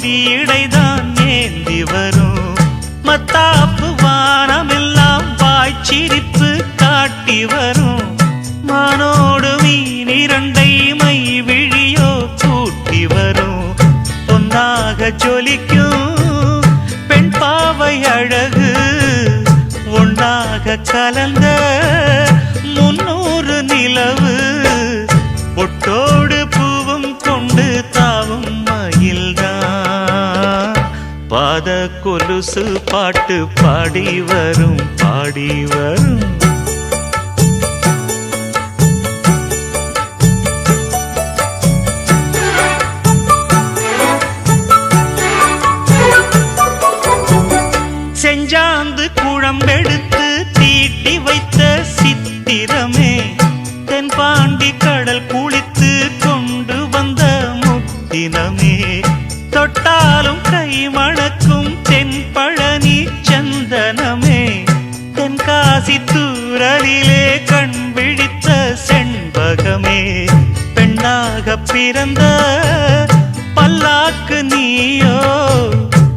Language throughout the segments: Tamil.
கொடியிடைதான் ஏந்தி வரும். மத்தாப்பு வானமெல்லாம் பாய்ச்சிரிப்பு காட்டி வரும். மானோடு மீன் இரண்டை மை விழியோ கூட்டி வரும். பொன்னாக ஜொலிக்கும் பெண் பாவை அழகு ஒன்றாக கலந்த பாத கொலுசு பாட்டு பாடி வரும் பாடி வரும். செஞ்சாந்து குழம்பெடுத்து தீட்டி வைத்த சித்திரமே தென் பாண்டி கடல் குளித்து கொண்டு வந்த முத்தினமே. தொட்டாலும் கை குரலிலே கண் விழித்த செண்பகமே பெண்ணாக பிறந்த பல்லாக்கு நீயோ?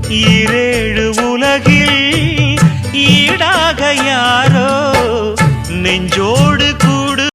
ஈரேழு உலகில் ஈடாக யாரோ? நெஞ்சோடு